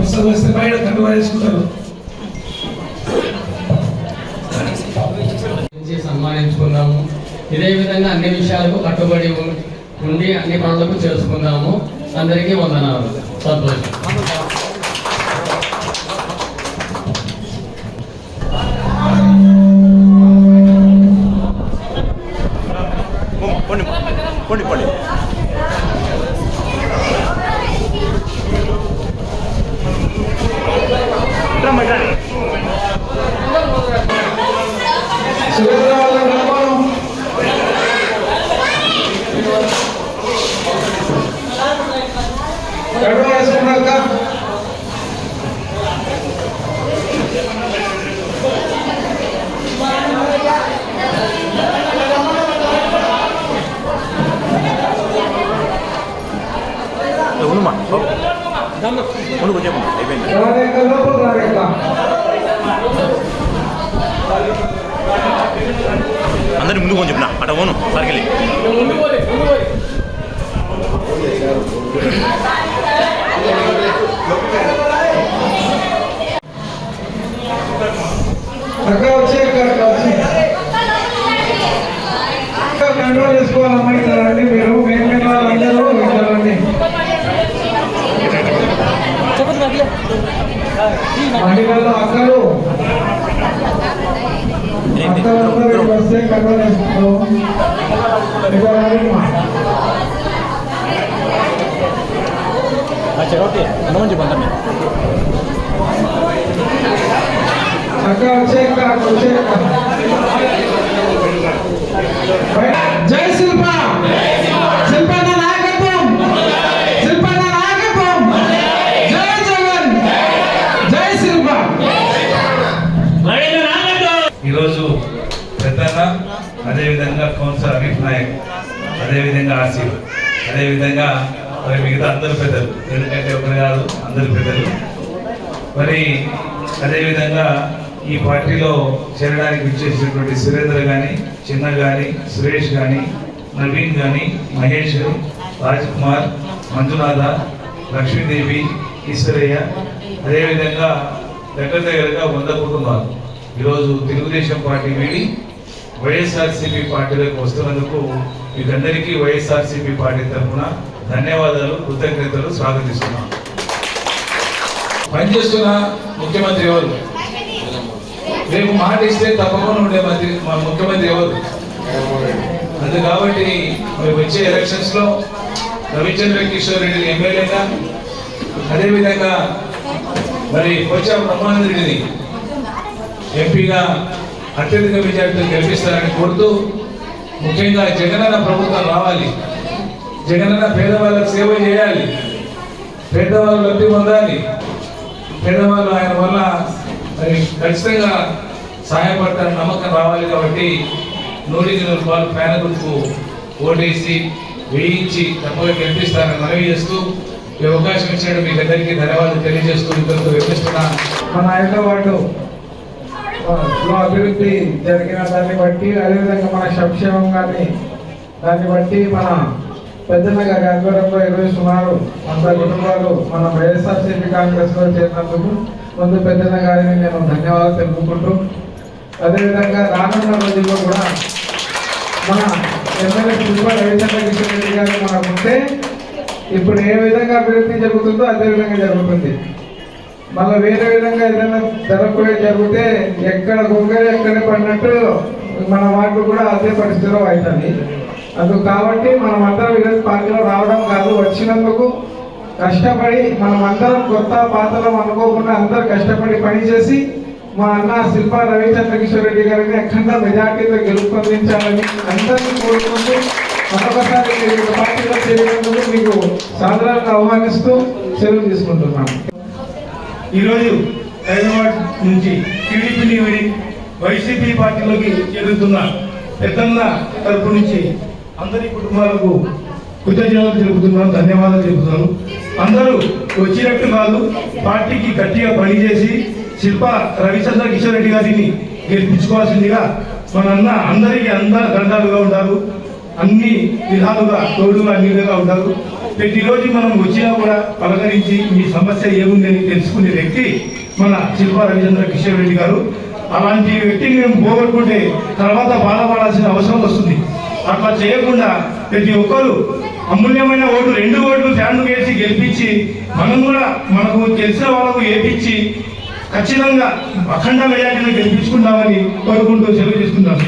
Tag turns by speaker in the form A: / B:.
A: వస్తే పైన కండువా వేసుకుంటారు
B: సన్మానించుకున్నాము. ఇదే విధంగా అన్ని విషయాలకు కట్టుబడి ఉండి అన్ని పనులకు చేసుకుందాము అందరికీ వందనాలు. సంతోషం
C: ఉండు కొంచెం అయిపోయింది అందరి ముందు కొంచెం చెప్పిన అట పోను సరికెళ్ళి
A: వచ్చే కంట్రోల్ చేసుకోవాలమ్మా ఇక్కడ మీరు మేము అందరూ వాళ్ళందరూ మహిళలు అక్కలు. అక్కలందరూ వస్తే అక్క వచ్చే అక్క వచ్చే జై శిల్ప
D: పెద్దన్న అదేవిధంగా కౌన్సిలర్ హరీఫ్ నాయక్ అదేవిధంగా ఆసిఫ్ అదేవిధంగా మరి మిగతా అందరు పెద్దలు. ఎందుకంటే ఒకరు కాదు అందరు పెద్దలు. మరి అదేవిధంగా ఈ పార్టీలో చేరడానికి విచ్చేసినటువంటి సురేంద్ర కానీ చిన్న కానీ సురేష్ కానీ నవీన్ కానీ మహేష్ రాజ్ కుమార్ మంజునాథ లక్ష్మీదేవి ఈశ్వరయ్య అదేవిధంగా దగ్గర దగ్గరగా వంద కుటుంబాలు. ఈరోజు తెలుగుదేశం పార్టీ వీడి వైఎస్ఆర్సీపీ పార్టీలోకి వస్తున్నందుకు మీకందరికీ వైఎస్ఆర్సీపీ పార్టీ తరఫున ధన్యవాదాలు కృతజ్ఞతలు స్వాగతిస్తున్నాం.
A: పనిచేస్తున్న ముఖ్యమంత్రి ఎవరు? రేపు మాట ఇస్తే తప్పకుండా ఉండే మంత్రి మా ముఖ్యమంత్రి ఎవరు? అందు కాబట్టి మరి వచ్చే ఎలక్షన్స్లో రవిచంద్ర కిషోర్ రెడ్డిని ఎమ్మెల్యేగా అదేవిధంగా మరి వచ్చా బ్రహ్మానంద రెడ్డిని ఎంపీగా అత్యధిక మెజార్టీతో గెలిపిస్తారని కోరుతూ ముఖ్యంగా జగనన్న ప్రభుత్వం రావాలి. జగనన్న పేదవాళ్ళకు సేవ చేయాలి. పేదవాళ్ళు లబ్ధి పొందాలి. పేదవాళ్ళు ఆయన వల్ల మరి ఖచ్చితంగా సహాయపడతారని నమ్మకం రావాలి కాబట్టి నూటికి నూరు పాలు ఫ్యాన్ గుర్తుకు ఓటేసి వేయించి తప్పగా గెలిపిస్తారని మనవి చేస్తూ ఈ అవకాశం ఇచ్చినట్టు మీకు అందరికీ ధన్యవాదాలు తెలియజేస్తూ ఇంతకు వినిపిస్తున్నా. మన హైదరాబాద్లో అభివృద్ధి జరిగిన దాన్ని బట్టి అదేవిధంగా మన సంక్షేమం కానీ దాన్ని బట్టి మన పెద్దన్న గారి ఆధ్వర్యంలో ఇరవై సుమారు వంద కుటుంబాలు మన వైఎస్ఆర్సీపీ కాంగ్రెస్లో చేరినందుకు ముందు పెద్దన్న గారిని నేను ధన్యవాదాలు తెలుపుకుంటూ అదేవిధంగా రానున్న రోజుల్లో కూడా మన ఎమ్మెల్యే శిల్ప రవిచంద్ర కిషన్ రెడ్డి గారు మనకుంటే ఇప్పుడు ఏ విధంగా అభివృద్ధి జరుగుతుందో అదే విధంగా జరుగుతుంది. మళ్ళీ వేరే విధంగా ఏదైనా జరగకపోయే జరిగితే ఎక్కడ గొంగలి ఎక్కడ పడినట్టు మన వాళ్ళు కూడా అదే పరిస్థితిలో అవుతుంది. అందుకు కాబట్టి మనం అందరం ఈరోజు పార్టీలో రావడం కాదు వచ్చినందుకు కష్టపడి మనం అందరం కొత్త పాతలం అనుకోకుండా అందరూ కష్టపడి పనిచేసి మా అన్న శిల్ప రవిచంద్ర కిషోర్ రెడ్డి గారిని అఖండ మెజార్టీతో గెలుపొందించాలని అందరినీ కోరుకుంటూ మరొకసారి పార్టీలో చేరినందుకు మీకు సాధారణంగా ఆహ్వానిస్తూ సెలవు తీసుకుంటున్నాను.
E: ఈరోజు హైదరాబాద్ నుంచి టీడీపీని విడి వైసీపీ పార్టీలోకి చేరుతున్న పెద్దన్న తరపు నుంచి అందరి కుటుంబాలకు కృతజ్ఞతలు తెలుపుతున్నాను ధన్యవాదాలు తెలుపుతున్నాను అందరూ వచ్చినట్టు కాదు పార్టీకి గట్టిగా పనిచేసి శిల్ప రవిచంద్ర కిషోర్ రెడ్డి గారిని గెలిపించుకోవాల్సిందిగా మన అన్న అందరికీ అందరు దండాలుగా ఉంటారు. అన్ని విధాలుగా తోడుగా అన్నిగా ఉంటారు. ప్రతిరోజు మనం వచ్చినా కూడా పలకరించి మీ సమస్య ఏముందని తెలుసుకునే వ్యక్తి మన శిల్పా రవిచంద్ర కిషోర్ రెడ్డి గారు. అలాంటి వ్యక్తిని మేము పోగొట్టుకుంటే తర్వాత బాధపడాల్సిన అవసరం వస్తుంది. అట్లా చేయకుండా ప్రతి ఒక్కరు అమూల్యమైన ఓటు రెండు ఓట్లు ఫ్యాన్లు వేసి గెలిపించి మనం కూడా మనకు తెలిసిన వాళ్ళకు ఏపించి ఖచ్చితంగా అఖండ మెజార్టీని గెలిపించుకుంటామని కోరుకుంటూ సెలవు తీసుకుంటాం